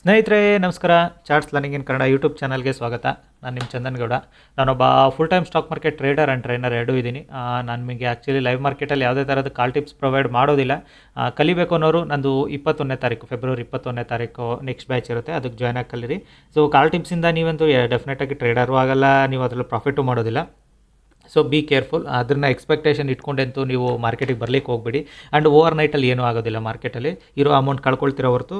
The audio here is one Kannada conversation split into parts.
ಸ್ನೇಹಿತರೆ, ನಮಸ್ಕಾರ. Charts learning in Kannada YouTube ಚಾನಲ್ಗೆ ಸ್ವಾಗತ. ನಾನು ನಿಮ್ಮ ಚಂದನ್ ಗೌಡ ನಾನೊಬ್ಬ full time stock market trader and trainer ಎರಡೂ ಇದ್ದೀನಿ. ನಾನು ನಿಮಗೆ ಆ್ಯಕ್ಚುಲಿ ಲೈವ್ ಮಾರ್ಕೆಟಲ್ಲಿ ಯಾವುದೇ ಥರದ ಕಾಲ್ ಟಿಪ್ಸ್ ಪ್ರೊವೈಡ್ ಮಾಡೋದಿಲ್ಲ. ಕಲಿಬೇಕು ಅನ್ನೋರು ನಂದು ಇಪ್ಪತ್ತೊಂದನೇ ತಾರೀಕು ಫೆಬ್ರವರಿ ಇಪ್ಪತ್ತೊಂದನೇ ತಾರೀಕು ನೆಕ್ಸ್ಟ್ ಬ್ಯಾಚ್ ಇರುತ್ತೆ. ಅದಕ್ಕೆ ಜಾಯ್ನ್ ಆಗಿ ಕಲಿರಿ. ಸೊ ಕಾಲ್ ಟಿಪ್ಸಿಂದ ನೀವಂತೂ ಡೆಫಿನೆಟಾಗಿ ಟ್ರೇಡರು ಆಗಲ್ಲ. ನೀವು ಅದರಲ್ಲಿ ಪ್ರಾಫಿಟು ಮಾಡೋದಿಲ್ಲ. ಸೊ ಬಿ ಕೇರ್ಫುಲ್ ಅದನ್ನ ಎಕ್ಸ್ಪೆಕ್ಟೇಷನ್ ಇಟ್ಕೊಂಡಂತೂ ನೀವು ಮಾರ್ಕೆಟಿಗೆ ಬರಲಿಕ್ಕೆ ಹೋಗ್ಬೇಡಿ. ಆ್ಯಂಡ್ ಓವರ್ ನೈಟಲ್ಲಿ ಏನೂ ಆಗೋದಿಲ್ಲ ಮಾರ್ಕೆಟಲ್ಲಿ ಇರೋ ಅಮೌಂಟ್ ಕಳ್ಕೊಳ್ತಿರೋ ಹೊರತು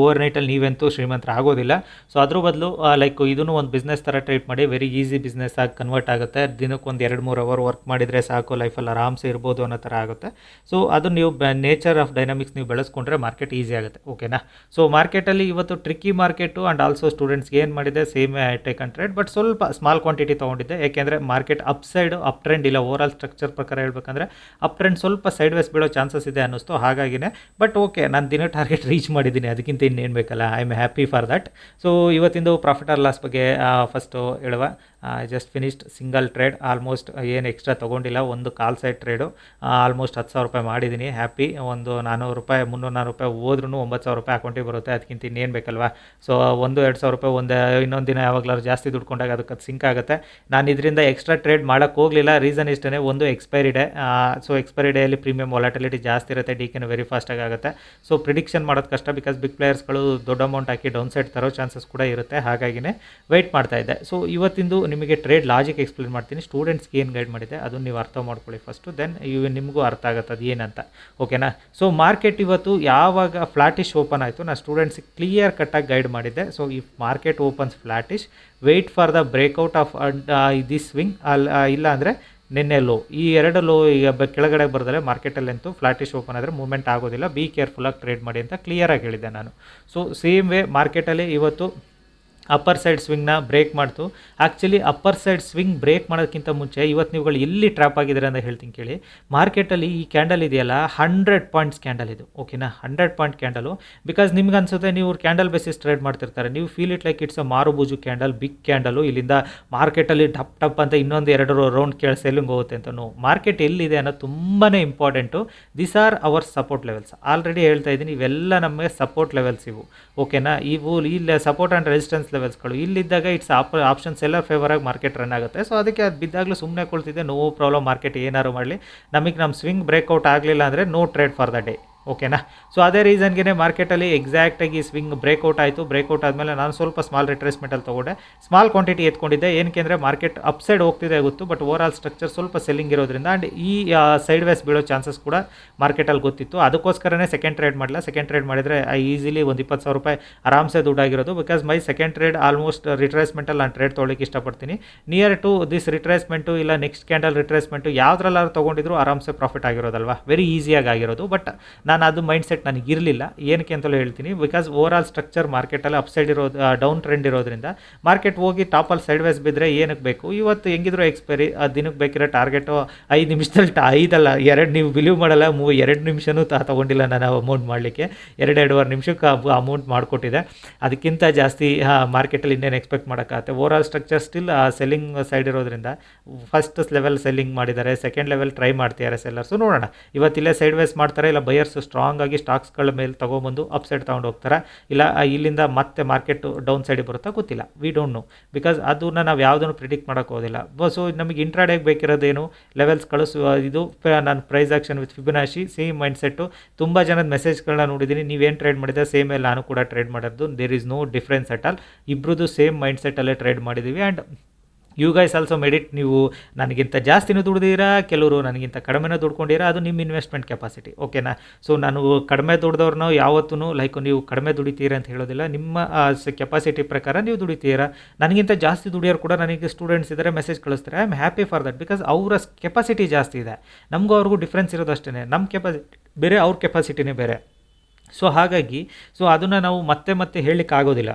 ಓವರ್ ನೈಟಲ್ಲಿ ನೀವಂತೂ ಶ್ರೀಮಂತರ ಆಗೋದಿಲ್ಲ ಸೊ ಅದ್ರ ಬದಲು ಲೈಕ್ ಇದನ್ನು ಒಂದು ಬಿಸ್ನೆಸ್ ಥರ ಟ್ರೀಟ್ ಮಾಡಿ ವೆರಿ ಈಸಿ ಬಿಸ್ನೆಸ್ ಆಗಿ ಕನ್ವರ್ಟ್ ಆಗುತ್ತೆ. ದಿನಕ್ಕೆ ಒಂದು ಎರಡು, ಮೂರು ಅವರ್ ವರ್ಕ್ ಮಾಡಿದರೆ ಸಾಕು ಲೈಫಲ್ಲಿ ಆರಾಮ್ಸೆ ಇರ್ಬೋದು ಅನ್ನೋ ಥರ ಆಗುತ್ತೆ. ಸೊ ಅದು ನೀವು ನೇಚರ್ ಆಫ್ ಡೈನಾಮಿಕ್ಸ್ ನೀವು ಬೆಳೆಸ್ಕೊಂಡ್ರೆ ಮಾರ್ಕೆಟ್ ಈಸಿ ಆಗುತ್ತೆ. ಓಕೆನಾ ಸೊ ಮಾರ್ಕೆಟಲ್ಲಿ ಇವತ್ತು ಟ್ರಿಕ್ಕಿ ಮಾರ್ಕೆಟು ಆ್ಯಂಡ್ ಆಲ್ಸೋ ಸ್ಟೂಡೆಂಟ್ಸ್ಗೆ ಏನು ಮಾಡಿದೆ same take and trade but ಸ್ವಲ್ಪ ಸ್ಮಾಲ್ ಕ್ವಾಂಟಿಟಿ ತೊಗೊಂಡಿದ್ದೆ. ಏಕೆಂದರೆ market up side up trend ಇಲ್ಲ. ಓವರ್ ಆಲ್ ಸ್ಟ್ರಕ್ಚರ್ ಪ್ರಕಾರ ಹೇಳ್ಬೇಕಂದ್ರೆ ಅಪ್ ಟ್ರೆಂಡ್ ಸ್ವಲ್ಪ ಸೈಡ್ ವೇಸ್ ಬೀಳೋ ಚಾನ್ಸಸ್ ಇದೆ ಅನ್ನಿಸ್ತು. ಹಾಗಾಗಿನೇ ಬಟ್ ಓಕೆ ನಾನು ದಿನ ಟಾರ್ಗೆಟ್ ರೀಚ್ ಮಾಡಿದ್ದೀನಿ. ಅದಕ್ಕಿಂತ ಇನ್ನೇನು ಬೇಕಲ್ಲ I am happy for that so ಇವತ್ತಿಂದು profit or loss ಬಗ್ಗೆ ಫಸ್ಟು ಹೇಳುವ. Just finished single trade almost ಏನು ಎಕ್ಸ್ಟ್ರಾ ತೊಗೊಂಡಿಲ್ಲ, ಒಂದು ಕಾಲ್ ಸೈಡ್ ಟ್ರೇಡು ಆಲ್ಮೋಸ್ಟ್ ಹತ್ತು ಸಾವಿರ ರೂಪಾಯಿ ಮಾಡಿದ್ದೀನಿ ಹ್ಯಾಪಿ ಒಂದು ನಾನ್ನೂರು ರೂಪಾಯಿ ಮುನ್ನೂರು ನಾನ್ನೂರು ರೂಪಾಯಿ ಹೋದ್ರೂ ಒಂಬತ್ತು ಸಾವಿರ ರೂಪಾಯಿ ಅಕೌಂಟಿಗೆ ಬರುತ್ತೆ, ಅದಕ್ಕಿಂತ ಇನ್ನೇನು ಬೇಕಲ್ವಾ? ಸೊ ಒಂದು ಎರಡು ಸಾವಿರ ರೂಪಾಯಿ, ಒಂದು, ಇನ್ನೊಂದು ದಿನ ಯಾವಾಗಲಾದ್ರು ಜಾಸ್ತಿ ದುಡ್ಕೊಂಡಾಗ ಅದಕ್ಕೆ ಅದು ಸಿಂಕ್ ಆಗುತ್ತೆ. ನಾನು ಇದರಿಂದ ಎಕ್ಸ್ಟ್ರಾ ಟ್ರೇಡ್ ಮಾಡೋಕ್ಕೆ ಹೋಗಲಿಲ್ಲ ರೀಸನ್ ಇಷ್ಟೇ ಒಂದು ಎಕ್ಸ್ಪೈರಿ ಡೇ ಸೊ ಎಕ್ಸ್ಪೈರಿ ಡೇಯಲ್ಲಿ ಪ್ರೀಮಿಯಂ ವಾಲಾಟಿಲಿಟಿ ಜಾಸ್ತಿ ಇರುತ್ತೆ ಡಿ ಕೆನ್ ವೆರಿ ಫಾಸ್ಟಾಗಿ ಆಗುತ್ತೆ. ಸೊ ಪ್ರಿಡಿಕ್ಷನ್ ಮಾಡೋದು ಕಷ್ಟ ಬಿಕಾಸ್ ಬಿಗ್ ಪ್ಲೇಯರ್ಸ್ಗಳು ದೊಡ್ಡ ಅಮೌಂಟ್ ಹಾಕಿ ಡೌನ್ ಸೈಡ್ ತರೋ ಚಾನ್ಸಸ್ ಕೂಡ ಇರುತ್ತೆ, ಹಾಗಾಗಿನೇ ವೆಯ್ಟ್ ಮಾಡ್ತಾ ಇದ್ದೆ. ಸೊ ಇವತ್ತಿಂದು ನಿಮಗೆ ಟ್ರೇಡ್ ಲಾಜಿಕ್ ಎಕ್ಸ್ಪ್ಲೇನ್ ಮಾಡ್ತೀನಿ. ಸ್ಟೂಡೆಂಟ್ಸ್ಗೆ ಏನು ಗೈಡ್ ಮಾಡಿದೆ, ಅದನ್ನು ನೀವು ಅರ್ಥ ಮಾಡ್ಕೊಳ್ಳಿ ಫಸ್ಟು ದೆನ್ ಇವು ನಿಮಗೂ ಅರ್ಥ ಆಗುತ್ತೆ ಅದು ಏನಂತ. ಓಕೆನಾ ಸೊ ಮಾರ್ಕೆಟ್ ಇವತ್ತು ಯಾವಾಗ ಫ್ಲಾಟಿಶ್ ಓಪನ್ ಆಯಿತು ನಾನು ಸ್ಟೂಡೆಂಟ್ಸ್ಗೆ ಕ್ಲಿಯರ್ ಕಟ್ಟಾಗಿ ಗೈಡ್ ಮಾಡಿದ್ದೆ. ಸೊ ಈ market opens flattish wait for the breakout of this swing ಅಲ್ಲಿ ಇಲ್ಲ ಅಂದರೆ ನಿನ್ನೆ ಲೋ ಈ ಎರಡು ಲೋ ಈಗ ಕೆಳಗಡೆ ಬರೆದರೆ ಮಾರ್ಕೆಟಲ್ಲಂತೂ ಫ್ಲಾಟಿಶ್ ಓಪನ್ ಆದರೆ ಮೂವ್ಮೆಂಟ್ ಆಗೋದಿಲ್ಲ. ಬಿ ಕೇರ್ಫುಲ್ಲಾಗಿ ಟ್ರೇಡ್ ಮಾಡಿ ಅಂತ ಕ್ಲಿಯರಾಗಿ ಹೇಳಿದ್ದೆ ನಾನು. ಸೊ ಸೇಮ್ ವೇ ಮಾರ್ಕೆಟಲ್ಲಿ ಇವತ್ತು ಅಪ್ಪರ್ ಸೈಡ್ ಸ್ವಿಂಗ್ನ ಬ್ರೇಕ್ ಮಾಡ್ತು. Actually upper side swing break ಮಾಡೋದಕ್ಕಿಂತ ಮುಂಚೆ ಇವತ್ತು ನೀವುಗಳು ಎಲ್ಲಿ ಟ್ರ್ಯಾಪ್ ಆಗಿದ್ದಾರೆ ಅಂತ ಹೇಳ್ತೀನಿ ಕೇಳಿ. ಮಾರ್ಕೆಟಲ್ಲಿ ಈ ಕ್ಯಾಂಡಲ್ ಇದೆಯಲ್ಲ, ಹಂಡ್ರೆಡ್ ಪಾಯಿಂಟ್ಸ್ ಕ್ಯಾಂಡಲ್ ಇದು. ಓಕೆನಾ? Hundred point candle. ಬಿಕಾಸ್ ನಿಮ್ಗೆ ಅನ್ಸುತ್ತೆ ನೀವು ಕ್ಯಾಂಡಲ್ ಬೇಸಿಸ್ ಟ್ರೇಡ್ ಮಾಡ್ತಿರ್ತಾರೆ. ನೀವು feel it like it's a marubozu candle, big candle. ಇಲ್ಲಿಂದ ಮಾರ್ಕೆಟಲ್ಲಿ ಟಪ್ ಟಪ್ ಅಂತ ಇನ್ನೊಂದು ಎರಡು ರೌಂಡ್ ಕೇಳಿ ಸೆಲ್ಲಿಂಗ್ ಹೋಗುತ್ತೆ ಅಂತ ನೋ ಮಾರ್ಕೆಟ್ ಎಲ್ಲಿದೆ ಅನ್ನೋದು ತುಂಬಾ important. This are our support levels already ಹೇಳ್ತಾ ಇದ್ದೀನಿ, ಇವೆಲ್ಲ ನಮಗೆ ಸಪೋರ್ಟ್ ಲೆವೆಲ್ಸ್ ಇವು. ಓಕೆನಾ? ಇವು ಇಲ್ಲಿ ಸಪೋರ್ಟ್ ಆ್ಯಂಡ್ ರೆಸಿಸ್ಟೆನ್ಸ್ ಲೆವೆಲ್ಸ್ಗಳು ಇಲ್ಲಿದ್ದಾಗ ಇಟ್ಸ್ ಆಪ್ ಆಪ್ಷನ್ಸ್ ಎಲ್ಲ ಫೇವರಾಗಿ ಮಾರ್ಕೆಟ್ ರನ್ ಆಗುತ್ತೆ. ಸೊ ಅದಕ್ಕೆ ಅದು ಬಿದ್ದಾಗಲೂ ಸುಮ್ಮನೆ ಕೊಳ್ತಿದ್ದೆ ನೋ ಪ್ರಾಬ್ಲಮ್ ಮಾರ್ಕೆಟ್ ಏನಾರು ಮಾಡಲಿ. ನಮಗೆ ನಮ್ಮ ಸ್ವಿಂಗ್ ಬ್ರೇಕ್ಔಟ್ ಆಗಲಿಲ್ಲ ಅಂದರೆ no trade for the day ಓಕೆನಾ ಸೊ ಅದೇ ರೀಸನ್ಗೆ ಮಾರ್ಕೆಟಲ್ಲಿ ಎಕ್ಸಾಕ್ಟಾಗಿ ಸ್ವಿಂಗ್ ಬ್ರೇಕ್ಔಟ್ ಆಯಿತು. ಬ್ರೇಕ್ಔಟ್ ಆದಮೇಲೆ ನಾನು ಸ್ವಲ್ಪ ಸ್ಮಾಲ್ ರಿಟ್ರೇಸ್ಮೆಂಟಲ್ಲಿ ತೊಗೊಂಡೆ. ಸ್ಮಾಲ್ ಕ್ವಾಂಟಿಟಿ ಎತ್ಕೊಂಡಿದ್ದೆ. ಏನಕ್ಕೆ ಅಂದರೆ ಮಾರ್ಕೆಟ್ ಅಪ್ ಸೈಡ್ ಹೋಗ್ತಿದೆ ಗೊತ್ತು ಬಟ್ ಓವರ್ ಆಲ್ ಸ್ಟ್ರಕ್ಚರ್ ಸ್ವಲ್ಪ ಸೆಲ್ಲಿಂಗ್ ಇರೋದ್ರಿಂದ ಆ್ಯಂಡ್ ಈ ಸೈಡ್ ವೈಸ್ ಬೀಳೋ ಚಾನ್ಸಸ್ ಕೂಡ ಮಾರ್ಕೆಟಲ್ಲಿ ಗೊತ್ತಿತ್ತು. ಅದಕ್ಕೋಸ್ಕರನೇ ಸೆಕೆಂಡ್ ಟ್ರೇಡ್ ಮಾಡಲ್ಲ ಸೆಕೆಂಡ್ ಟ್ರೇಡ್ ಮಾಡಿದರೆ ಈಸಿಲಿ ಒಂದು ಇಪ್ಪತ್ತು ಸಾವಿರ ರೂಪಾಯಿ ಆರಾಮ್ಸೆ ದುಡ್ಡಾಗಿರೋದು because my second trade almost ರಿಟ್ರೇಸ್ಮೆಂಟಲ್ಲಿ ನಾನು ಟ್ರೇಡ್ ತೊಗೊಳಿಕ್ಕೆ ಇಷ್ಟಪಡ್ತೀನಿ. ನಿಯರ್ ಟು ದಿಸ್ ರಿಟ್ರೇಸ್ಮೆಂಟು ಇಲ್ಲ ನೆಕ್ಸ್ಟ್ ಕ್ಯಾಂಡಲ್ ರಿಟ್ರೇಸ್ಮೆಂಟು ಯಾವುದ್ರಲ್ಲಾದ್ರು ತೊಗೊಂಡಿದ್ರು ಆರಾಮ್ಸೆ ಪ್ರಾಫಿಟ್ ಆಗಿರೋದಲ್ವಾ? ವೆರಿ ಈಸಿಯಾಗಿ ಆಗಿರೋದು. ಬಟ್ ನಾನು ಅದು ಮೈಂಡ್ ಸೆಟ್ ನನಗೆ ಇರಲಿಲ್ಲ ಏನಕ್ಕೆ ಅಂತಲೂ ಹೇಳ್ತೀನಿ. ಬಿಕಾಸ್ ಓವರ್ ಆಲ್ ಸ್ಟ್ರಕ್ಚರ್ ಮಾರ್ಕೆಟಲ್ಲಿ ಅಪ್ಸೈಡ್ ಇರೋದು ಡೌನ್ ಟ್ರೆಂಡ್ ಇರೋದ್ರಿಂದ ಮಾರ್ಕೆಟ್ ಹೋಗಿ ಟಾಪಲ್ಲಿ ಸೈಡ್ ವೈಸ್ ಬಿದ್ದರೆ ಏನಕ್ಕೆ ಬೇಕು? ಇವತ್ತು ಹೆಂಗಿದ್ರು ಎಕ್ಸ್ಪೈರಿ ಆ, ದಿನಕ್ಕೆ ಬೇಕಿರೋ ಟಾರ್ಗೆಟು ಐದು ನಿಮಿಷದಲ್ಲಿ ಟ, ಐದಲ್ಲ, ಎರಡು ನೀವು ಬಿಲೀವ್ ಮಾಡಲ್ಲ, ಮೂ, ಎರಡು ನಿಮಿಷನೂ ತ, ತೊಗೊಂಡಿಲ್ಲ ನಾನು ಅಮೌಂಟ್ ಮಾಡಲಿಕ್ಕೆ. ಎರಡು ನಿಮಿಷಕ್ಕೆ ಅಮೌಂಟ್ ಮಾಡಿಕೊಟ್ಟಿದೆ. ಅದಕ್ಕಿಂತ ಜಾಸ್ತಿ ಮಾರ್ಕೆಟಲ್ಲಿ ಇನ್ನೇನು ಎಕ್ಸ್ಪೆಕ್ಟ್ ಮಾಡೋಕ್ಕಾಗುತ್ತೆ. Overall structure still selling side ಇರೋದ್ರಿಂದ ಫಸ್ಟ್ ಲೆವೆಲ್ ಸೆಲ್ಲಿಂಗ್ ಮಾಡಿದ್ದಾರೆ. ಸೆಕೆಂಡ್ ಲೆವೆಲ್ ಟ್ರೈ ಮಾಡ್ತಿದ್ದಾರೆ ಸೆಲ್ಲರ್ಸು ನೋಡೋಣ. ಇವತ್ತಿಲ್ಲೇ ಸೈಡ್ ವೈಸ್ ಮಾಡ್ತಾರೆ ಇಲ್ಲ ಬಯರ್ಸ್ ಸ್ಟ್ರಾಂಗ್ ಆಗಿ ಸ್ಟಾಕ್ಸ್ಗಳ ಮೇಲೆ ತೊಗೊಂಬಂದು ಅಪ್ಸೈಡ್ ತೊಗೊಂಡು ಹೋಗ್ತಾರೆ. ಇಲ್ಲ ಇಲ್ಲಿಂದ ಮತ್ತೆ ಮಾರ್ಕೆಟ್ ಡೌನ್ ಸೈಡಿಗೆ ಬರುತ್ತಾ ಗೊತ್ತಿಲ್ಲ. ವಿ ಡೋಂಟ್ ನೋ ಬಿಕಾಸ್ ಅದನ್ನ ನಾವು ಯಾವುದನ್ನು ಪ್ರಿಡಿಕ್ಟ್ ಮಾಡೋಕ್ಕೋದಿಲ್ಲ ಸೊ ನಮಗೆ ಇಂಟ್ರಾಡೇಗೆ ಬೇಕಿರೋದೇನು? ಲೆವೆಲ್ಸ್ ಸು ಇದು ನಾನು price action with Fibonacci same mindset ತುಂಬ ಜನದ ಮೆಸೇಜ್ಗಳನ್ನ ನೋಡಿದ್ದೀನಿ ನೀವೇನು ಟ್ರೇಡ್ ಮಾಡಿದ್ರೆ ಸೇಮ್ ಎಲ್ಲ ನಾನು ಕೂಡ ಟ್ರೇಡ್ ಮಾಡೋದು there is no difference at all ಇಬ್ಬರದು ಸೇಮ್ ಮೈಂಡ್ ಸೆಟ್ಟಲ್ಲೇ ಟ್ರೇಡ್ ಮಾಡಿದ್ದೀವಿ and you guys also made it ನೀವು ನನಗಿಂತ ಜಾಸ್ತಿನೂ ದುಡ್ದಿರಾ ಕೆಲವರು ನನಗಿಂತ ಕಡಿಮೆನೂ ದುಡ್ಕೊಂಡಿರಾ ಅದು ನಿಮ್ಮ ಇನ್ವೆಸ್ಟ್ಮೆಂಟ್ ಕೆಪಾಸಿಟಿ ಓಕೆನಾ ಸೊ ನಾನು ಕಡಿಮೆ ದುಡ್ದವ್ರನ್ನ ಯಾವತ್ತೂ ಲೈಕ್ ನೀವು ಕಡಿಮೆ ದುಡಿತೀರಾ ಅಂತ ಹೇಳೋದಿಲ್ಲ. ನಿಮ್ಮ ಕೆಪಾಸಿಟಿ ಪ್ರಕಾರ ನೀವು ದುಡಿತೀರಾ. ನನಗಿಂತ ಜಾಸ್ತಿ ದುಡಿಯೋರು ಕೂಡ ನನಗೆ ಸ್ಟೂಡೆಂಟ್ಸ್ ಇದ್ದಾರೆ ಮೆಸೇಜ್ ಕಳಿಸ್ತಾರೆ. I am happy for that because ಅವರ ಕೆಪಾಸಿಟಿ ಜಾಸ್ತಿ ಇದೆ. ನಮಗೂ ಅವ್ರಿಗೂ ಡಿಫ್ರೆನ್ಸ್ ಇರೋದು ಅಷ್ಟೇ ನಮ್ಮ ಕೆಪಾಸಿಟಿ ಬೇರೆ ಅವ್ರ ಕೆಪಾಸಿಟಿನೇ ಬೇರೆ. ಸೊ ಹಾಗಾಗಿ ಸೊ ಅದನ್ನು ನಾವು ಮತ್ತೆ ಮತ್ತೆ ಹೇಳಲಿಕ್ಕೆ ಆಗೋದಿಲ್ಲ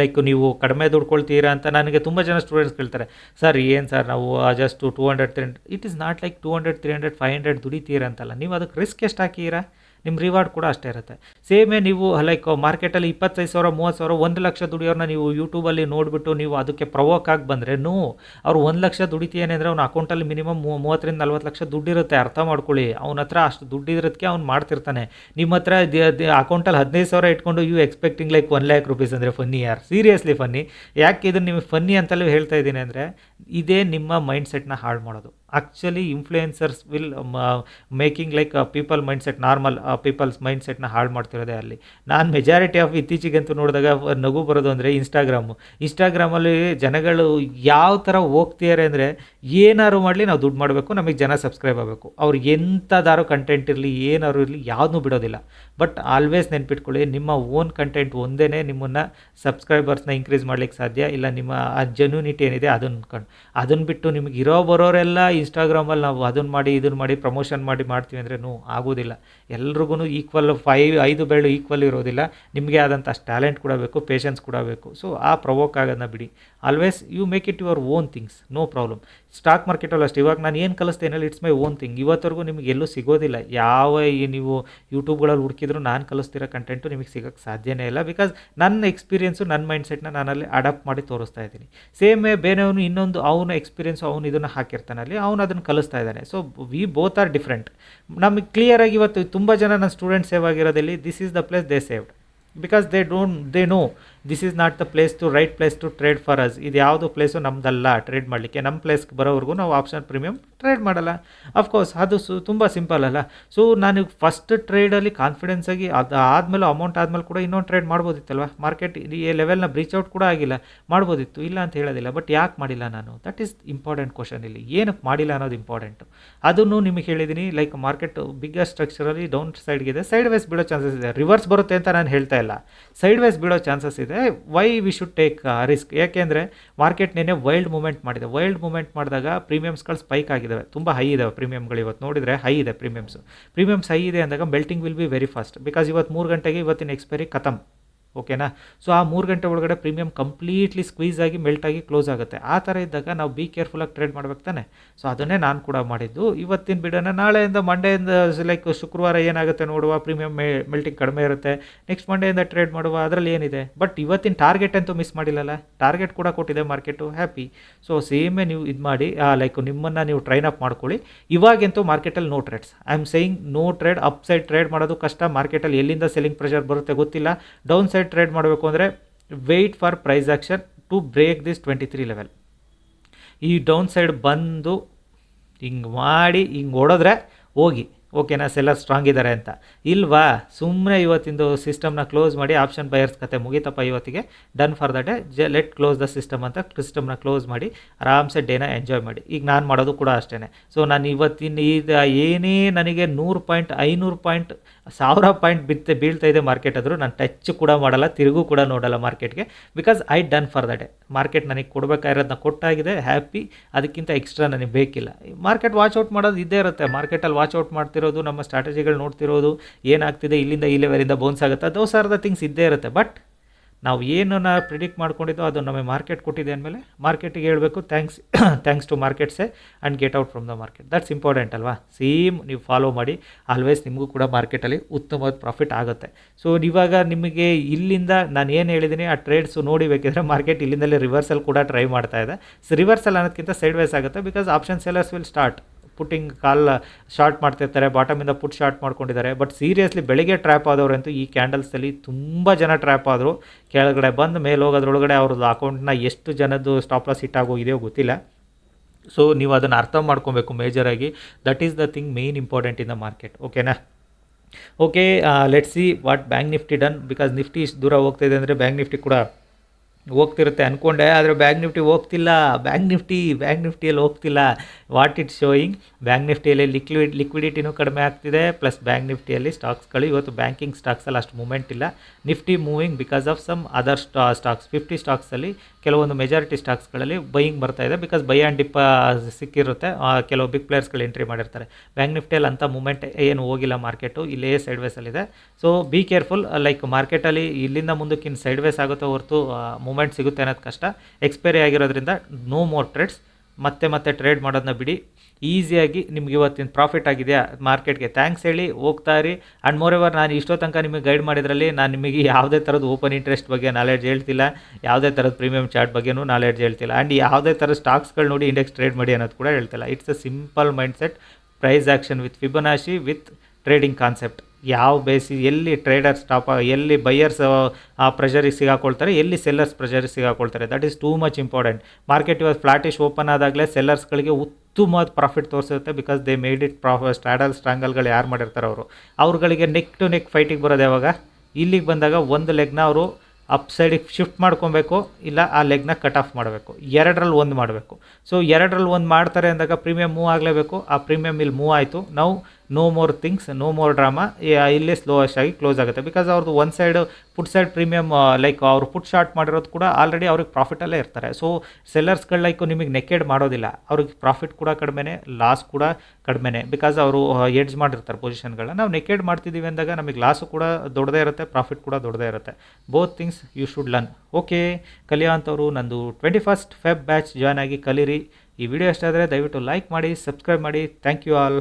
ಲೈಕ್ ನೀವು ಕಡಿಮೆ ದುಡ್ಕೊಳ್ತೀರಾ ಅಂತ ನನಗೆ ತುಂಬ ಜನ ಸ್ಟೂಡೆಂಟ್ಸ್ ಕೇಳ್ತಾರೆ ಸರ್ ಏನು ಸರ್ ನಾವು just two hundred three hundred it is not like two hundred three hundred five hundred ದುಡಿತೀರಾ ಅಂತಲ್ಲ, ನೀವು ಅದಕ್ಕೆ ರಿಸ್ಕ್ ಎಷ್ಟು ಹಾಕೀರಾ ನಿಮ್ಮ ರಿವಾರ್ಡ್ ಕೂಡ ಅಷ್ಟೇ ಇರುತ್ತೆ. ಸೇಮೇ ನೀವು ಲೈಕ್ ಮಾರ್ಕೆಟಲ್ಲಿ ಇಪ್ಪತ್ತೈದು ಸಾವಿರ, ಮೂವತ್ತು ಸಾವಿರ, ಒಂದು ಲಕ್ಷ ದುಡಿಯೋರನ್ನ ನೀವು ಯೂಟ್ಯೂಬಲ್ಲಿ ನೋಡಿಬಿಟ್ಟು ನೀವು ಅದಕ್ಕೆ ಪ್ರವೋಕ್ ಆಗಿ ಬಂದರೆ ನೋ ಅವ್ರು ಒಂದು ಲಕ್ಷ ದುಡಿತೀಯೇನೆ ಅಂದರೆ ಅವ್ನ ಅಕೌಂಟಲ್ಲಿ ಮಿನಿಮಮ್ ಮೂವತ್ತರಿಂದ ನಲ್ವತ್ತು ಲಕ್ಷ ದುಡ್ಡಿರುತ್ತೆ, ಅರ್ಥ ಮಾಡ್ಕೊಳ್ಳಿ. ಅವನ ಹತ್ರ ಅಷ್ಟು ದುಡ್ಡಿರೋದಕ್ಕೆ ಅವ್ನು ಮಾಡ್ತಿರ್ತಾನೆ. ನಿಮ್ಮ ಹತ್ರ ಅಕೌಂಟಲ್ಲಿ ಹದಿನೈದು ಸಾವಿರ ಇಟ್ಕೊಂಡು you expecting like one lakh rupees ಅಂದರೆ ಫನ್ನಿ ಯಾರ್? ಸೀರಿಯಸ್ಲಿ ಫನ್ನಿ ಯಾಕೆ ಇದನ್ನು ನಿಮಗೆ ಫನ್ನಿ ಅಂತಲೂ ಹೇಳ್ತಾ ಇದ್ದೀನಿ ಅಂದರೆ, ಇದೇ ನಿಮ್ಮ ಮೈಂಡ್ ಸೆಟ್ನ ಹಾಳು ಮಾಡೋದು. Actually influencers will making like people mindset normal peoples mind ಸೆಟ್ನ ಹಾಳು ಮಾಡ್ತಿರೋದೇ ಅಲ್ಲಿ. ನಾನು ಮೆಜಾರಿಟಿ ಆಫ್ ಇತ್ತೀಚೆಗಂತೂ ನೋಡಿದಾಗ ನಗು ಬರೋದು ಅಂದರೆ ಇನ್ಸ್ಟಾಗ್ರಾಮು ಇನ್ಸ್ಟಾಗ್ರಾಮಲ್ಲಿ ಜನಗಳು ಯಾವ ಥರ ಹೋಗ್ತಿದ್ದಾರೆ ಅಂದರೆ ಏನಾದ್ರು ಮಾಡಲಿ ನಾವು ದುಡ್ಡು ಮಾಡಬೇಕು, ನಮಗೆ ಜನ ಸಬ್ಸ್ಕ್ರೈಬ್ ಆಗಬೇಕು. ಅವ್ರು ಎಂಥದಾರು ಕಂಟೆಂಟ್ ಇರಲಿ ಏನಾದ್ರು ಇರಲಿ ಯಾವುದನ್ನೂ ಬಿಡೋದಿಲ್ಲ. ಬಟ್ ಆಲ್ವೇಸ್ ನೆನ್ಪಿಟ್ಕೊಳ್ಳಿ, ನಿಮ್ಮ ಓನ್ ಕಂಟೆಂಟ್ ಒಂದೇ ನಿಮ್ಮನ್ನು ಸಬ್ಸ್ಕ್ರೈಬರ್ಸ್ನ ಇನ್ಕ್ರೀಸ್ ಮಾಡ್ಲಿಕ್ಕೆ ಸಾಧ್ಯ, ಇಲ್ಲ ನಿಮ್ಮ, ಆ ಜೆನ್ಯೂನಿಟಿ ಏನಿದೆ ಅದನ್ನು ಕಂಡು ಅದನ್ನು ಬಿಟ್ಟು ನಿಮಗೆ ಇರೋ ಬರೋರೆಲ್ಲ ಇನ್ಸ್ಟಾಗ್ರಾಮಲ್ಲಿ ನಾವು ಅದನ್ನು ಮಾಡಿ ಇದನ್ನು ಮಾಡಿ ಪ್ರಮೋಷನ್ ಮಾಡಿ ಮಾಡ್ತೀವಿ ಅಂದರೆ ನೋ ಆಗೋದಿಲ್ಲ. ಎಲ್ರಿಗೂ ಈಕ್ವಲ್ ಫೈವ್ ಐದು ಬೆಳ್ಳು ಈಕ್ವಲ್ ಇರೋದಿಲ್ಲ. ನಿಮಗೆ ಆದಂಥ ಟ್ಯಾಲೆಂಟ್ ಕೂಡ ಬೇಕು ಪೇಷನ್ಸ್ ಕೂಡ ಬೇಕು. ಸೊ ಆ ಪ್ರವೋಕ್ ಆಗೋದನ್ನ ಬಿಡಿ. Always you make it your own things no problem stock ಮಾರ್ಕೆಟಲ್ಲಿ ಅಷ್ಟು. ಇವಾಗ ನಾನು ಏನು ಕಲಿಸ್ತೇನೆ ಇಟ್ಸ್ ಮೈ ಓನ್ ಥಿಂಗ್ ಇವತ್ತರೆಗೂ ನಿಮಗೆ ಎಲ್ಲೂ ಸಿಗೋದಿಲ್ಲ. ಯಾವ ನೀವು ಯೂಟ್ಯೂಬ್ಗಳಲ್ಲಿ ಹುಡುಕಿದ್ರು ನಾನು ಕಲಿಸ್ತಿರೋ ಕಂಟೆಂಟು ನಿಮಗೆ ಸಿಗೋಕ್ಕೆ ಸಾಧ್ಯನೇ ಇಲ್ಲ. ಬಿಕಾಸ್ ನನ್ನ ಎಕ್ಸ್ಪೀರಿಯೆನ್ಸು ನನ್ನ ಮೈಂಡ್ಸೆಟ್ನ ನಾನಲ್ಲಿ ಅಡಾಪ್ಟ್ ಮಾಡಿ ತೋರಿಸ್ತಾ ಇದ್ದೀನಿ. ಸೇಮೇ ಬೇರೆಯವನು ಇನ್ನೊಂದು ಅವನ ಎಕ್ಸ್ಪೀರಿಯೆನ್ಸು ಅವನು ಇದನ್ನು ಹಾಕಿರ್ತಾನೆ. ಅಲ್ಲಿ ಅವನು ಅದನ್ನು ಕಲಿಸ್ತಾ ಇದ್ದಾನೆ. So we both are different ನಮಗೆ ಕ್ಲಿಯರಾಗಿ ಇವತ್ತು ತುಂಬ ಜನ ನನ್ನ student save ಆಗಿರೋದಲ್ಲಿ this is the place they saved because they don't they know this is not the place to right place to trade for us ಇದು ಯಾವುದು ಪ್ಲೇಸು ನಮ್ಮದಲ್ಲ ಟ್ರೇಡ್ ಮಾಡಲಿಕ್ಕೆ. ನಮ್ಮ ಪ್ಲೇಸ್ಗೆ ಬರೋವರೆಗೂ ನಾವು ಆಪ್ಷನ್ ಪ್ರೀಮಿಯಮ್ ಟ್ರೇಡ್ ಮಾಡಲ್ಲ. ಅಫ್ಕೋರ್ಸ್ ಅದು ಸು, ತುಂಬ ಸಿಂಪಲ್ ಅಲ್ಲ. ಸೊ ನಾನು ಫಸ್ಟ್ ಟ್ರೇಡಲ್ಲಿ ಕಾನ್ಫಿಡೆನ್ಸ್ ಆಗಿ ಅದು ಆದಮೇಲೆ ಅಮೌಂಟ್ ಆದಮೇಲೆ ಕೂಡ ಇನ್ನೊಂದು ಟ್ರೇಡ್ ಮಾಡ್ಬೋದಿತ್ತಲ್ವ? ಮಾರ್ಕೆಟ್ ಈ ಲೆವೆಲ್ನ ಬ್ರೀಚ್ ಔಟ್ ಕೂಡ ಆಗಿಲ್ಲ. ಮಾಡ್ಬೋದಿತ್ತು. ಇಲ್ಲ ಅಂತ ಹೇಳೋದಿಲ್ಲ. ಬಟ್ ಯಾಕೆ ಮಾಡಿಲ್ಲ ನಾನು? ದಟ್ ಈಸ್ ಇಂಪಾರ್ಟೆಂಟ್ ಕ್ವಶನ್ ಇಲ್ಲಿ. ಏನಕ್ಕೆ ಮಾಡಿಲ್ಲ ಅನ್ನೋದು ಇಂಪಾರ್ಟೆಂಟು ಅದನ್ನು ನಿಮಗೆ ಹೇಳಿದ್ದೀನಿ. ಲೈಕ್ ಮಾರ್ಕೆಟ್ ಬಿಗ್ಗೆಸ್ಟ್ ಸ್ಟ್ರಕ್ಚರಲ್ಲಿ ಡೌನ್ ಸೈಡ್ಗಿದೆ ಸೈಡ್ ವೈಸ್ ಬಿಡೋ ಚಾನ್ಸಸ್ ಇದೆ. ರಿವರ್ಸ್ ಬರುತ್ತೆ ಅಂತ ನಾನು ಹೇಳ್ತಾ ಇಲ್ಲ. ಸೈಡ್ ವೈಸ್ ಬೀಳೋ ಚಾನ್ಸಸ್ ಇದೆ. Why we should take risk ಏಕೆಂದರೆ ಮಾರ್ಕೆಟ್ ನೆನೆ ವೈಲ್ಡ್ ಮೂಮೆಂಟ್ ಮಾಡಿದೆ. ವೈಲ್ಡ್ ಮೂಮೆಂಟ್ ಮಾಡಿದಾಗ ಪ್ರೀಮಿಯಮ್ಸ್ಗಳು ಸ್ಪೈಕ್ ಆಗಿದ್ದಾವೆ ತುಂಬ ಹೈ ಇದಾವೆ ಪ್ರೀಮಿಯಮ್ಗಳು ಇವತ್ತು. ನೋಡಿದರೆ ಹೈ ಇದೆ ಪ್ರೀಮಿಯಮ್ಸು ಪ್ರೀಮಿಯಮ್ಸ್ ಹೈ ಇದೆ ಅಂದಾಗ melting will be very fast because ಇವತ್ತು ಮೂರು ಗಂಟೆಗೆ ಇವತ್ತಿನ ಎಕ್ಸ್ಪೈರಿ ಖತಮ್. ಓಕೆನಾ ಸೊ ಆ ಮೂರು ಗಂಟೆ ಒಳಗಡೆ ಪ್ರೀಮಿಯಂ ಕಂಪ್ಲೀಟ್ಲಿ ಸ್ಕ್ವೀಸ್ ಆಗಿ ಮೆಲ್ಟ್ ಆಗಿ ಕ್ಲೋಸ್ ಆಗುತ್ತೆ. ಆ ಥರ ಇದ್ದಾಗ ನಾವು ಬಿ ಕೇರ್ಫುಲ್ಲಾಗಿ ಟ್ರೇಡ್ ಮಾಡ್ಬೇಕು ತಾನೆ. ಸೊ ಅದನ್ನೇ ನಾನು ಕೂಡ ಮಾಡಿದ್ದು. ಇವತ್ತಿನ ಬಿಡೋಣ, ನಾಳೆಯಿಂದ ಮಂಡೆಯಿಂದ ಲೈಕ್ ಶುಕ್ರವಾರ ಏನಾಗುತ್ತೆ ನೋಡುವ ಪ್ರೀಮಿಯಂ ಮೆ ಮೆಲ್ಟಿಂಗ್ ಕಡಿಮೆ ಇರುತ್ತೆ. ನೆಕ್ಸ್ಟ್ ಮಂಡೆಯಿಂದ ಟ್ರೇಡ್ ಮಾಡುವ, ಅದರಲ್ಲಿ ಏನಿದೆ? ಬಟ್ ಇವತ್ತಿನ ಟಾರ್ಗೆಟ್ ಅಂತೂ ಮಿಸ್ ಮಾಡಿಲ್ಲಲ್ಲ? ಟಾರ್ಗೆಟ್ ಕೂಡ ಕೊಟ್ಟಿದೆ ಮಾರ್ಕೆಟು ಹ್ಯಾಪಿ ಸೊ ಸೇಮೇ ನೀವು ಇದು ಮಾಡಿ ಲೈಕ್ ನಿಮ್ಮನ್ನು ನೀವು ಟ್ರೈನ್ ಅಪ್ ಮಾಡ್ಕೊಳ್ಳಿ. ಇವಾಗಂತೂ ಮಾರ್ಕೆಟಲ್ಲಿ no trades I am saying no trade up side trade ಮಾಡೋದು ಕಷ್ಟ. ಮಾರ್ಕೆಟಲ್ಲಿ ಎಲ್ಲಿಂದ ಸೆಲ್ಲಿಂಗ್ ಪ್ರೆಷರ್ ಬರುತ್ತೆ ಗೊತ್ತಿಲ್ಲ. ಡೌನ್ ಸೈಡ್ ಟ್ರೇಡ್ ಮಾಡಬೇಕು ಅಂದರೆ wait for price action to break this twenty three level ಈ ಡೌನ್ ಸೈಡ್ ಬಂದು ಹಿಂಗೆ ಮಾಡಿ, ಹಿಂಗೆ ಓಡೋದ್ರೆ ಹೋಗಿ. ಓಕೆನಾ ಸೆಲ್ಲರ್ ಸ್ಟ್ರಾಂಗ್ ಇದ್ದಾರೆ ಅಂತ. ಇಲ್ವಾ? ಸುಮ್ಮನೆ ಇವತ್ತಿಂದು ಸಿಸ್ಟಮ್ನ ಕ್ಲೋಸ್ ಮಾಡಿ ಆಪ್ಷನ್ ಬಯರ್ಸ್ ಕತೆ ಮುಗಿತಪ್ಪ ಇವತ್ತಿಗೆ. ಡನ್ ಫಾರ್ ದ ಡೇ ಜ ಲೆಟ್ ಕ್ಲೋಸ್ ದ ಸಿಸ್ಟಮ್ ಅಂತ ಸಿಸ್ಟಮ್ನ ಕ್ಲೋಸ್ ಮಾಡಿ ಆರಾಮ್ಸೆ ಡೇನ ಎಂಜಾಯ್ ಮಾಡಿ. ಈಗ ನಾನು ಮಾಡೋದು ಕೂಡ ಅಷ್ಟೇ ಸೊ ನಾನು ಇವತ್ತಿನ ಈಗ ಏನೇ ನನಗೆ ನೂರು ಪಾಯಿಂಟ್ ಐನೂರು ಪಾಯಿಂಟ್ ಸಾವಿರ ಪಾಯಿಂಟ್ ಬಿತ್ತೆ ಬೀಳ್ತಾ ಇದೆ ಮಾರ್ಕೆಟ್ ಆದರೂ ನಾನು ಟಚ್ ಕೂಡ ಮಾಡಲ್ಲ, ತಿರುಗೂ ಕೂಡ ನೋಡಲ್ಲ ಮಾರ್ಕೆಟ್ಗೆ because I done for the day market ನನಗೆ ಕೊಡಬೇಕಾಗಿರೋದನ್ನ ಕೊಟ್ಟಾಗಿದೆ ಹ್ಯಾಪಿ ಅದಕ್ಕಿಂತ ಎಕ್ಸ್ಟ್ರಾ ನನಗೆ ಬೇಕಿಲ್ಲ. ಮಾರ್ಕೆಟ್ ವಾಚ್ ಔಟ್ ಮಾಡೋದು ಇದ್ದೇ ಇರುತ್ತೆ. ಮಾರ್ಕೆಟಲ್ಲಿ ವಾಚ್ ಔಟ್ ಮಾಡ್ತಿರೋದು, ನಮ್ಮ ಸ್ಟ್ರಾಟಜಿಗಳು ನೋಡ್ತಿರೋದು, ಏನಾಗ್ತಿದೆ, ಇಲ್ಲಿಂದ ಇಲ್ಲಿವರಿಂದ ಬೋನ್ಸ್ ಬೌನ್ಸ್ ಆಗುತ್ತೆ, ದೋಸ್ ಆರ್ ದ ಥಿಂಗ್ಸ್ ಇದ್ದೇ ಇರುತ್ತೆ. ಬಟ್ ನಾವು ಏನನ್ನು ಪ್ರಿಡಿಕ್ಟ್ ಮಾಡ್ಕೊಂಡಿದ್ದೋ ಅದು ನಮಗೆ ಮಾರ್ಕೆಟ್ ಕೊಟ್ಟಿದೆ ಅಂದಮೇಲೆ ಮಾರ್ಕೆಟಿಗೆ ಹೇಳಬೇಕು thanks thanks to ಮಾರ್ಕೆಟ್ಸೆ and get out from the market that's important ಅಲ್ವಾ? ಸೇಮ್ ನೀವು ಫಾಲೋ ಮಾಡಿ ಆಲ್ವೇಸ್ ನಿಮಗೂ ಕೂಡ ಮಾರ್ಕೆಟಲ್ಲಿ ಉತ್ತಮವಾದ ಪ್ರಾಫಿಟ್ ಆಗುತ್ತೆ. ಸೊ ಇವಾಗ ನಿಮಗೆ ಇಲ್ಲಿಂದ ನಾನು ಏನು ಹೇಳಿದ್ದೀನಿ ಆ ಟ್ರೇಡ್ಸು ನೋಡಿ ಬೇಕಿದ್ರೆ ಮಾರ್ಕೆಟ್ ಇಲ್ಲಿಂದಲೇ ರಿವರ್ಸಲ್ ಕೂಡ ಟ್ರೈ ಮಾಡ್ತಾ ಇದೆ. ಸೊ ರಿವರ್ಸಲ್ ಅನ್ನೋದಕ್ಕಿಂತ ಸೈಡ್ ವೈಸ್ ಆಗುತ್ತೆ because option sellers will start putting call short ಮಾಡ್ತಿರ್ತಾರೆ ಬಾಟಮಿಂದ ಪುಟ್ ಶಾರ್ಟ್ ಮಾಡ್ಕೊಂಡಿದ್ದಾರೆ. ಬಟ್ ಸೀರಿಯಸ್ಲಿ ಬೆಳಿಗ್ಗೆ ಟ್ರ್ಯಾಪ್ ಆದವರಂತೂ ಈ ಕ್ಯಾಂಡಲ್ಸಲ್ಲಿ ತುಂಬ ಜನ ಟ್ರ್ಯಾಪ್ ಆದರು. ಕೆಳಗಡೆ ಬಂದು ಮೇಲೆ ಹೋಗೋದ್ರೊಳಗಡೆ ಅವ್ರದ್ದು ಅಕೌಂಟ್ನ ಎಷ್ಟು ಜನದ್ದು ಸ್ಟಾಪ್ ಲಾಸ್ ಹಿಟ್ ಆಗೋಗಿದೆಯೋ ಗೊತ್ತಿಲ್ಲ. ಸೊ ನೀವು ಅದನ್ನು ಅರ್ಥ ಮಾಡ್ಕೊಬೇಕು ಮೇಜರಾಗಿ that is the thing main important in the market ಓಕೆನಾ okay let see what bank Nifty done because Nifty ಇಷ್ಟು ದೂರ ಹೋಗ್ತಾಯಿದೆ ಅಂದರೆ ಬ್ಯಾಂಕ್ ನಿಫ್ಟಿ ಕೂಡ ಹೋಗ್ತಿರುತ್ತೆ. ಅಂದ್ಕೊಂಡೆ ಆದರೆ ಬ್ಯಾಂಕ್ ನಿಫ್ಟಿ ಹೋಗ್ತಿಲ್ಲ. ಬ್ಯಾಂಕ್ ನಿಫ್ಟಿ, ಬ್ಯಾಂಕ್ ನಿಫ್ಟಿಯಲ್ಲಿ ಹೋಗ್ತಿಲ್ಲ. ವಾಟ್ ಇಟ್ ಶೋಯಿಂಗ್ ಬ್ಯಾಂಕ್ ನಿಫ್ಟಿಯಲ್ಲಿ ಲಿಕ್ವಿಡ್ ಲಿಕ್ವಿಡಿಟಿನೂ ಕಡಿಮೆ ಆಗ್ತಿದೆ. ಪ್ಲಸ್ ಬ್ಯಾಂಕ್ ನಿಫ್ಟಿಯಲ್ಲಿ ಸ್ಟಾಕ್ಸ್ಗಳು, ಇವತ್ತು ಬ್ಯಾಂಕಿಂಗ್ ಸ್ಟಾಕ್ಸಲ್ಲಿ ಅಷ್ಟು ಮೂಮೆಂಟ್ ಇಲ್ಲ. Nifty moving because of some other ಸ್ಟಾ stocks fifty ಸ್ಟಾಕ್ಸಲ್ಲಿ ಕೆಲವೊಂದು ಮೆಜಾರಿಟಿ ಸ್ಟಾಕ್ಸ್ಗಳಲ್ಲಿ ಬೈಯಿಂಗ್ ಬರ್ತಾ ಇದೆ. ಬಿಕಾಸ್ ಬೈ ಆ್ಯಂಡ್ ಡಿಪ್ ಸಿಕ್ಕಿರುತ್ತೆ. ಕೆಲವು ಬಿಗ್ ಪ್ಲೇಯರ್ಸ್ಗಳು ಎಂಟ್ರಿ ಮಾಡಿರ್ತಾರೆ. ಬ್ಯಾಂಕ್ ನಿಫ್ಟಿಯಲ್ಲಿ ಅಂಥ ಮೂಮೆಂಟ್ ಏನು ಹೋಗಿಲ್ಲ ಮಾರ್ಕೆಟು ಇಲ್ಲೇ ಸೈಡ್ ವೇಸಲ್ಲಿದೆ ಸೊ ಬಿ ಕೇರ್ಫುಲ್ ಲೈಕ್ ಮಾರ್ಕೆಟಲ್ಲಿ ಇಲ್ಲಿಂದ ಮುಂದಕ್ಕಿಂತ ಸೈಡ್ ವೇಸ್ ಆಗುತ್ತೋ ಹೊರತು ಮೂಮೆಂಟ್ ಸಿಗುತ್ತೆ ಅನ್ನೋದು ಕಷ್ಟ. ಎಕ್ಸ್ಪೈರಿ ಆಗಿರೋದ್ರಿಂದ ನೋ ಮೋರ್ ಟ್ರೇಡ್ಸ್ ಮತ್ತೆ ಮತ್ತೆ ಟ್ರೇಡ್ ಮಾಡೋದನ್ನ ಬಿಡಿ. ಈಸಿಯಾಗಿ ನಿಮ್ಗೆ ಇವತ್ತಿನ ಪ್ರಾಫಿಟ್ ಆಗಿದೆಯಾ? ಮಾರ್ಕೆಟ್ಗೆ ಥ್ಯಾಂಕ್ಸ್ ಹೇಳಿ, ಹೋಗ್ತಾ ಇರಿ. ಆ್ಯಂಡ್ ಮೋರ್ ಎವರ್ ನಾನು ಇಷ್ಟೋ ತನಕ ನಿಮಗೆ ಗೈಡ್ ಮಾಡಿದ್ರಲ್ಲಿ ನಾನು ನಿಮಗೆ ಯಾವುದೇ ಥರದ ಓಪನ್ ಇಂಟ್ರೆಸ್ಟ್ ಬಗ್ಗೆ ನಾಲೆಡ್ಜ್ ಹೇಳ್ತಿಲ್ಲ. ಯಾವುದೇ ಥರದ ಪ್ರೀಮಿಯಂ ಚಾರ್ಟ್ ಬಗ್ಗೆನೂ ನಾಲೆಡ್ಜ್ ಹೇಳ್ತಿಲ್ಲ. ಆ್ಯಂಡ್ ಯಾವುದೇ ಥರ ಸ್ಟಾಕ್ಸ್ಗಳು ನೋಡಿ ಇಂಡೆಕ್ಸ್ ಟ್ರೇಡ್ ಮಾಡಿ ಅನ್ನೋದು ಕೂಡ ಹೇಳ್ತಿಲ್ಲ. It's a simple mindset price action with Fibonacci with trading concept ಯಾವ ಬೇಸಿ ಎಲ್ಲಿ ಟ್ರೇಡರ್ ಸ್ಟಾಪ್ ಎಲ್ಲಿ ಬೈಯರ್ಸ್ ಆ ಪ್ರೆಷರಿಗೆ ಸಿಗಾಕೊಳ್ತಾರೆ, ಎಲ್ಲಿ ಸೆಲ್ಲರ್ಸ್ ಪ್ರೆಷರಿಗೆ ಸಿಗಾಕೊಳ್ತಾರೆ. That is too much important market ಇವಾಗ ಫ್ಲಾಟಿಶ್ ಓಪನ್ ಆದಾಗಲೇ ಸೆಲ್ಲರ್ಸ್ಗಳಿಗೆ ಉತ್ತಮವಾದ ಪ್ರಾಫಿಟ್ ತೋರಿಸುತ್ತೆ ಬಿಕಾಸ್ ದೇ ಮೇಡ್ ಇಟ್ ಪ್ರಾಫ್ ಸ್ಟ್ರಾಡಲ್ ಸ್ಟ್ರಾಂಗಲ್ಗಳು ಯಾರು ಮಾಡಿರ್ತಾರೆ ಅವರು. ಅವ್ರುಗಳಿಗೆ ನೆಕ್ ಟು ನೆಕ್ ಫೈಟಿಗೆ ಬರೋದು ಯಾವಾಗ? ಇಲ್ಲಿಗೆ ಬಂದಾಗ ಒಂದು ಲೆಗ್ನ ಅವರು ಅಪ್ ಸೈಡಿಗೆ ಶಿಫ್ಟ್ ಮಾಡ್ಕೊಬೇಕು, ಇಲ್ಲ ಆ ಲೆಗ್ನ ಕಟ್ ಆಫ್ ಮಾಡಬೇಕು. ಎರಡರಲ್ಲಿ ಒಂದು ಮಾಡಬೇಕು. ಸೊ ಎರಡರಲ್ಲಿ ಒಂದು ಮಾಡ್ತಾರೆ ಅಂದಾಗ ಪ್ರೀಮಿಯಮ್ ಮೂವ್ ಆಗಲೇಬೇಕು. ಆ ಪ್ರೀಮಿಯಮ್ ಇಲ್ಲಿ ಮೂವ್ ಆಯಿತು. ನಾವು no more things no more drama ಇಲ್ಲೇ ಸ್ಲೋಯೆಸ್ಟ್ ಆಗಿ ಕ್ಲೋಸ್ ಆಗುತ್ತೆ. ಬಿಕಾಸ್ ಅವ್ರದ್ದು one side put side premium like ಅವ್ರು ಪುಟ್ ಶಾರ್ಟ್ ಮಾಡಿರೋದು ಕೂಡ ಆಲ್ರೆಡಿ ಅವ್ರಿಗೆ ಪ್ರಾಫಿಟಲ್ಲೇ ಇರ್ತಾರೆ. ಸೊ ಸೆಲ್ಲರ್ಸ್ಗಳು ಲೈಕ್ ನಿಮಗೆ ನೆಕೆಡ್ ಮಾಡೋದಿಲ್ಲ. ಅವ್ರಿಗೆ ಪ್ರಾಫಿಟ್ ಕೂಡ ಕಡಿಮೆನೇ ಲಾಸ್ ಕೂಡ ಕಡಿಮೆನೇ. ಬಿಕಾಸ್ ಅವರು ಎಡ್ಜ್ ಮಾಡಿರ್ತಾರೆ ಪೊಸಿಷನ್ಗಳನ್ನ ನಾವು ನೆಕೆಡ್ ಮಾಡ್ತಿದ್ದೀವಿ ಅಂದಾಗ ನಮಗೆ ಲಾಸು ಕೂಡ ದೊಡ್ಡದೇ ಇರುತ್ತೆ ಪ್ರಾಫಿಟ್ ಕೂಡ ದೊಡ್ಡದೇ ಇರುತ್ತೆ. Both things you should learn okay ಕಲಿಯೋ ಅಂಥವ್ರು ನಂದು twenty first Feb batch join ಆಗಿ ಕಲೀರಿ. ಈ ವಿಡಿಯೋ ಇಷ್ಟ ಆದರೆ ದಯವಿಟ್ಟು ಲೈಕ್ ಮಾಡಿ ಸಬ್ಸ್ಕ್ರೈಬ್ ಮಾಡಿ. Thank you all